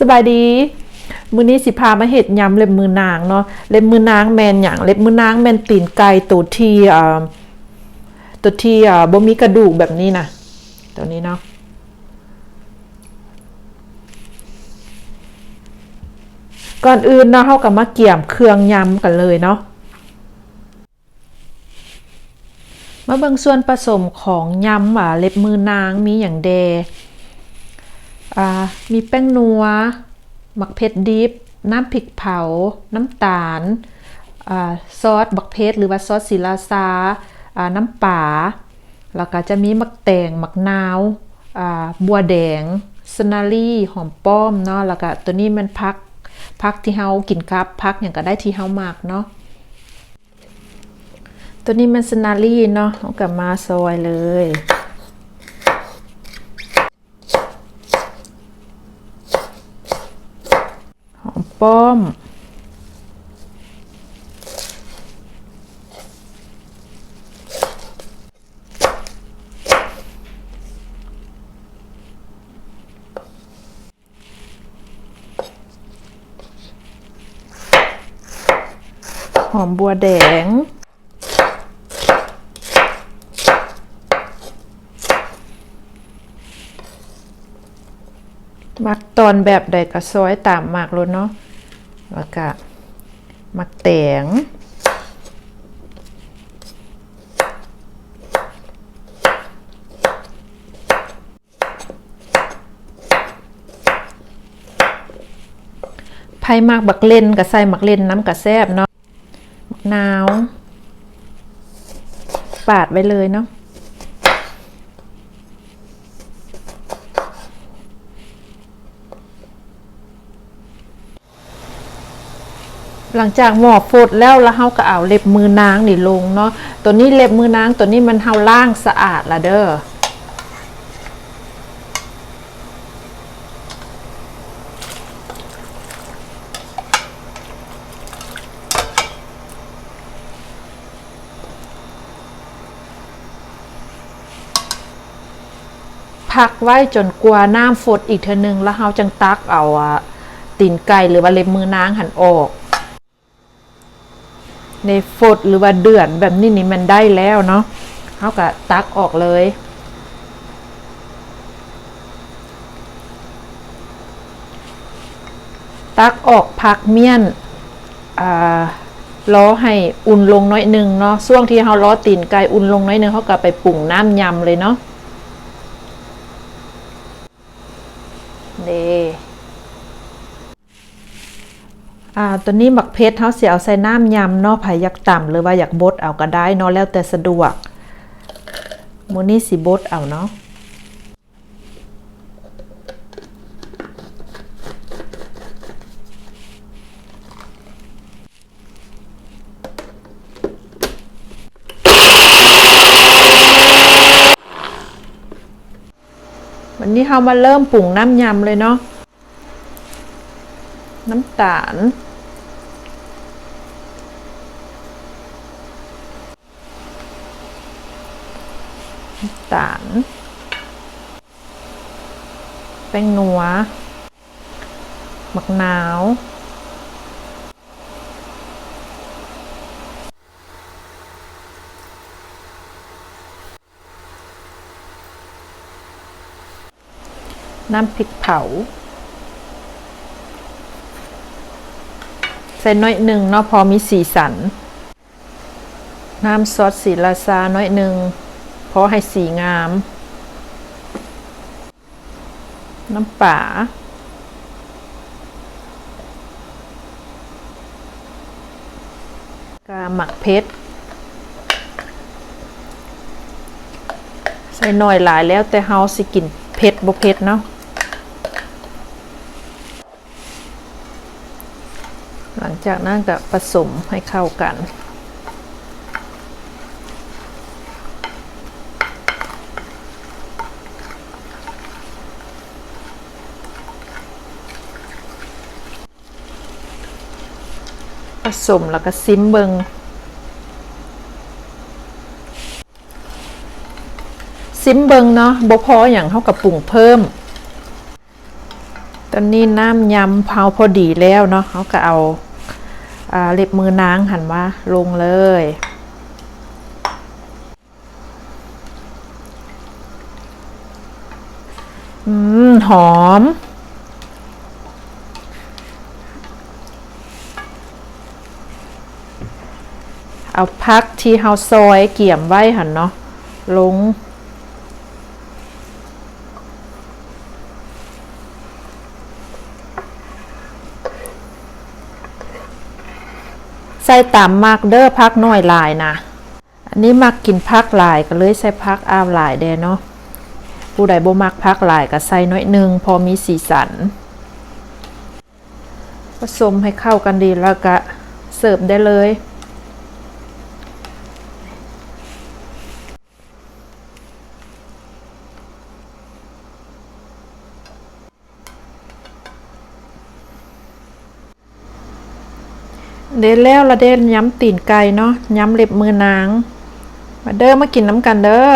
สบายดี มือนี้สิพามาเฮ็ดยำเล็บมือนางเนาะเล็บมือนางแมนหยังเล็บมือนางแมนตีนไก่ตัวที่อ่าตัวที่อ่าบ่มีกระดูกแบบนี้นะตัวนี้เนาะก่อนอื่นเนาะเฮาก็มาเกี่ยมเครื่องยำกันเลยเนาะมาเบิ่งส่วนผสมของยำว่าเล็บมือนางมีอย่างแด มีแป้งนัว หมักเผ็ดดิบ น้ำพริกเผา น้ำตาลอ่าซอสบักเพชรหรือว่าซอสศิลาซาาน้ำป่า แล้วก็จะมีมักแตงมักนาวาบัวแดงสนาลี่หอมป้อมเนาะแล้วก็ตัวนี้มันพักพักที่เฮากินครับ พักอย่างก็ได้ที่เฮามากเนาะตัวนี้มันสนาลี่เนาะเอากลับมาซอยเลย หอม ป้อม หอมบัวแดงมักตอนแบบใดก็ซอยตามมากเลยเนาะ แล้วก็มักแตงไผ่มากบักเล่นกับใส่มักเล่นน้ำกับแซบเนาะมักนาว ปาดไว้เลยเนาะ หลังจากหมอฟดแล้วแล้วเฮาก็เอาเล็บมือนางนี่ลงเนาะตัวนี้เล็บมือนางตัวนี้มันเฮาล่างสะอาดละเด้อพักไว้จนกว่าน้ำฟดอีกเทอนึงแล้วเฮาจังตักเอาตีนไก่หรือว่าเล็บมือนางหันออก ในฟดหรือว่าเดือดแบบนี้นี่มันได้แล้วเนาะเฮาก็ตักออกเลยตักออกพักเมี่ยนอ่าล้อให้อุ่นลงน้อยหนึงเนาะช่วงที่เฮาล้อตีนไก่อุ่นลงน้อยหนึงเฮาก็ไปปรุงน้ำยำเลยเนาะเด อ่าตัวนี้หมักเพชรเฮาเสิเอาใส่น้ำยำเนาะไผอยากต่ำหรือว่าอยากบดเอาก็ได้เนาะแล้วแต่สะดวกมื้อนี้สิบดเอาเนาะวันนี้เฮามาเริ่มปรุงน้ำยำเลยเนาะ น้ำตาล น้ำตาล แป้งนัวมะนาวน้ำพริกเผา ใส่น้อยหนึ่งเนาะพอมีสีสัน น้ำซอสสีลาซาน้อยหนึ่งเพราะให้สีงาม น้ำป่ากาหมักเพชรใส่หน่อยหลายแล้วแต่เฮาสิกินเผ็ดบ่เผ็ดเนาะ หลังจากนั้นก็ผสมให้เข้ากัน ผสมแล้วก็ซิมเบิงซิมเบิงเนาะบ่พออย่างเท่ากับปรุงเพิ่ม ตอนนี้น้ำยำเผาพอดีแล้วเนาะเขาก็เอาอ่า เล็บมือนางหันมาลงเลย อืม หอม เอาพักที่เฮาซอยเกี่ยมไว้หันเนาะลง ส่ตามมากเด้อพักน้อยหลายนะ อันนี้มักกินพักหลายก็เลยใส่พักอ้าวหลายแดเนาะ ผู้ใดบ่มักพักหลายก็ใส่น้อยหนึงพอมีสีสัน ผสมให้เข้ากันดีแล้วก็เสิร์ฟได้เลย เด็ดแล้วละเด็ดย้ำตีนไก่เนาะย้ำเล็บมือนาง มาเด้อมากินน้ำกันเด้อ